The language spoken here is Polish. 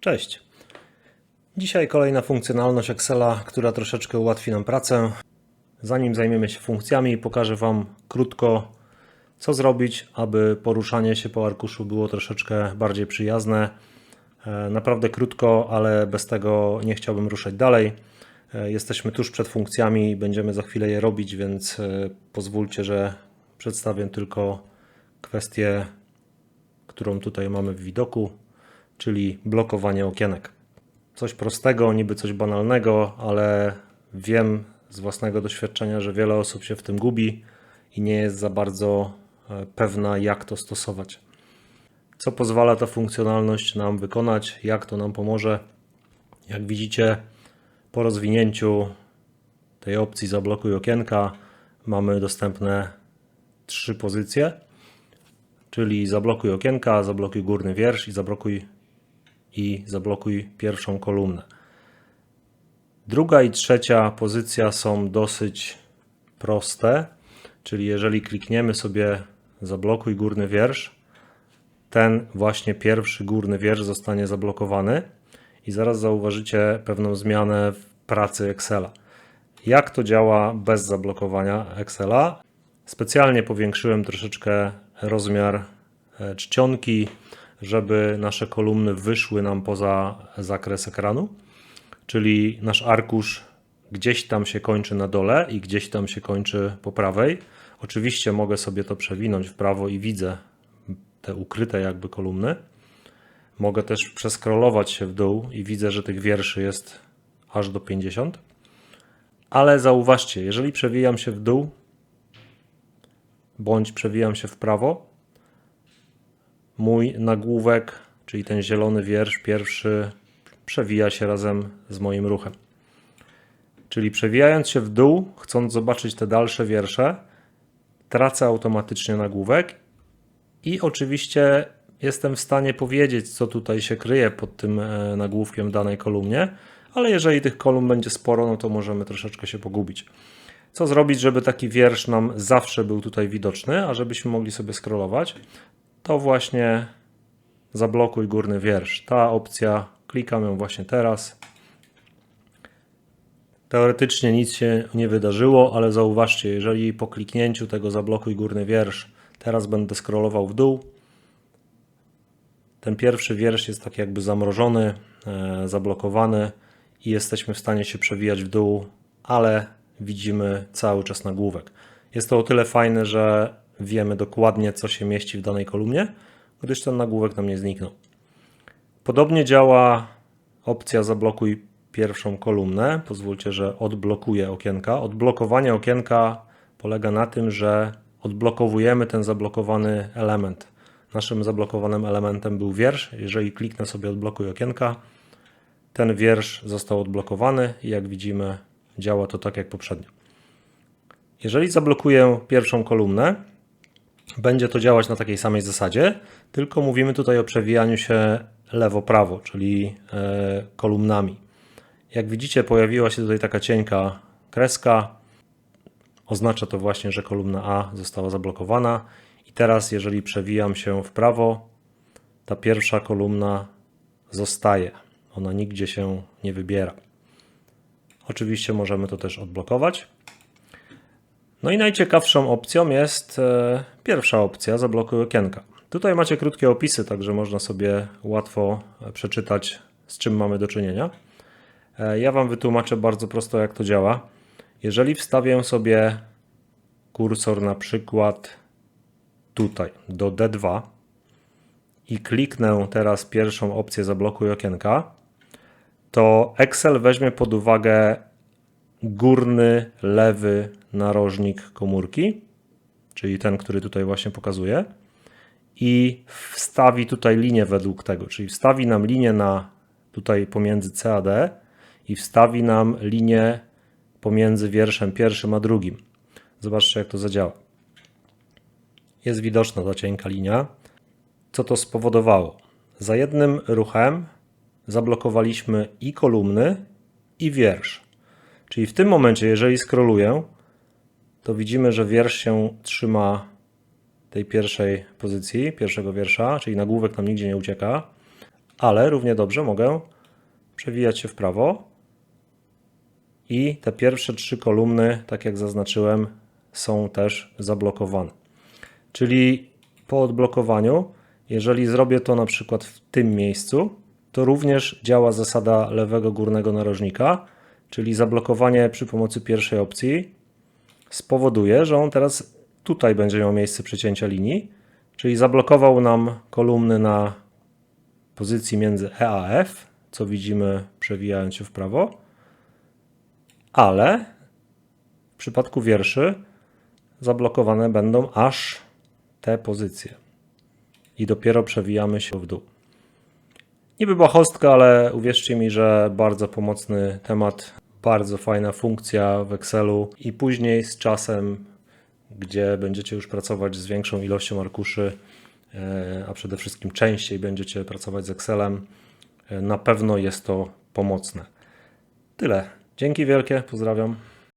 Cześć. Dzisiaj kolejna funkcjonalność Excela, która troszeczkę ułatwi nam pracę. Zanim zajmiemy się funkcjami, pokażę Wam krótko, co zrobić, aby poruszanie się po arkuszu było troszeczkę bardziej przyjazne. E, Naprawdę krótko, ale bez tego nie chciałbym ruszać dalej. E, Jesteśmy tuż przed funkcjami, będziemy za chwilę je robić, więc e, pozwólcie, że przedstawię tylko kwestię, którą tutaj mamy w widoku, czyli blokowanie okienek. Coś prostego, niby coś banalnego, ale wiem z własnego doświadczenia, że wiele osób się w tym gubi i nie jest za bardzo e, pewna, jak to stosować. Co pozwala ta funkcjonalność nam wykonać, jak to nam pomoże. Jak widzicie, po rozwinięciu tej opcji zablokuj okienka mamy dostępne trzy pozycje, czyli zablokuj okienka, zablokuj górny wiersz i zablokuj i zablokuj pierwszą kolumnę. Druga i trzecia pozycja są dosyć proste, czyli jeżeli klikniemy sobie zablokuj górny wiersz, ten właśnie pierwszy górny wiersz zostanie zablokowany i zaraz zauważycie pewną zmianę w pracy Excela. Jak to działa bez zablokowania Excela? Specjalnie powiększyłem troszeczkę rozmiar e, czcionki, żeby nasze kolumny wyszły nam poza zakres ekranu, czyli nasz arkusz gdzieś tam się kończy na dole i gdzieś tam się kończy po prawej. Oczywiście mogę sobie to przewinąć w prawo i widzę te ukryte jakby kolumny. Mogę też przeskrolować się w dół i widzę, że tych wierszy jest aż do 50. Ale zauważcie, jeżeli przewijam się w dół bądź przewijam się w prawo, mój nagłówek, czyli ten zielony wiersz pierwszy, przewija się razem z moim ruchem. Czyli przewijając się w dół, chcąc zobaczyć te dalsze wiersze, tracę automatycznie nagłówek i oczywiście jestem w stanie powiedzieć, co tutaj się kryje pod tym e, nagłówkiem w danej kolumnie, ale jeżeli tych kolumn będzie sporo, no to możemy troszeczkę się pogubić. Co zrobić, żeby taki wiersz nam zawsze był tutaj widoczny, a żebyśmy mogli sobie scrollować? To właśnie zablokuj górny wiersz. Ta opcja, klikam ją właśnie teraz. Teoretycznie nic się nie wydarzyło, ale zauważcie, jeżeli po kliknięciu tego zablokuj górny wiersz, teraz będę scrollował w dół, ten pierwszy wiersz jest tak jakby zamrożony, e, zablokowany i jesteśmy w stanie się przewijać w dół, ale widzimy cały czas nagłówek. Jest to o tyle fajne, że wiemy dokładnie, co się mieści w danej kolumnie, gdyż ten nagłówek nam nie zniknął. Podobnie działa opcja zablokuj pierwszą kolumnę. Pozwólcie, że odblokuję okienka. Odblokowanie okienka polega na tym, że odblokowujemy ten zablokowany element. Naszym zablokowanym elementem był wiersz. Jeżeli kliknę sobie odblokuj okienka, ten wiersz został odblokowany i jak widzimy, działa to tak jak poprzednio. Jeżeli zablokuję pierwszą kolumnę, będzie to działać na takiej samej zasadzie, tylko mówimy tutaj o przewijaniu się lewo-prawo, czyli e, kolumnami. Jak widzicie, pojawiła się tutaj taka cienka kreska. Oznacza to właśnie, że kolumna A została zablokowana. I teraz, jeżeli przewijam się w prawo, ta pierwsza kolumna zostaje. Ona nigdzie się nie wybiera. Oczywiście możemy to też odblokować. No i najciekawszą opcją jest e, pierwsza opcja, zablokuj okienka. Tutaj macie krótkie opisy, także można sobie łatwo e, przeczytać, z czym mamy do czynienia. E, Ja Wam wytłumaczę bardzo prosto, jak to działa. Jeżeli wstawię sobie kursor na przykład tutaj do D2 i kliknę teraz pierwszą opcję zablokuj okienka, to Excel weźmie pod uwagę górny lewy narożnik komórki, czyli ten, który tutaj właśnie pokazuję, i wstawi tutaj linię według tego, czyli wstawi nam linię na tutaj pomiędzy C a D i wstawi nam linię pomiędzy wierszem pierwszym a drugim. Zobaczcie, jak to zadziała. Jest widoczna ta cienka linia. Co to spowodowało? Za jednym ruchem zablokowaliśmy i kolumny, i wiersz. Czyli w tym momencie, jeżeli scrolluję, to widzimy, że wiersz się trzyma tej pierwszej pozycji, pierwszego wiersza, czyli nagłówek nam nigdzie nie ucieka, ale równie dobrze mogę przewijać się w prawo i te pierwsze trzy kolumny, tak jak zaznaczyłem, są też zablokowane. Czyli po odblokowaniu, jeżeli zrobię to na przykład w tym miejscu, to również działa zasada lewego górnego narożnika, czyli zablokowanie przy pomocy pierwszej opcji spowoduje, że on teraz tutaj będzie miał miejsce przecięcia linii, czyli zablokował nam kolumny na pozycji między E a F, co widzimy przewijając się w prawo, ale w przypadku wierszy zablokowane będą aż te pozycje i dopiero przewijamy się w dół. Niby błahostka, ale uwierzcie mi, że bardzo pomocny temat, bardzo fajna funkcja w Excelu i później z czasem, gdzie będziecie już pracować z większą ilością arkuszy, e, a przede wszystkim częściej będziecie pracować z Excelem, e, na pewno jest to pomocne. Tyle. Dzięki wielkie, pozdrawiam.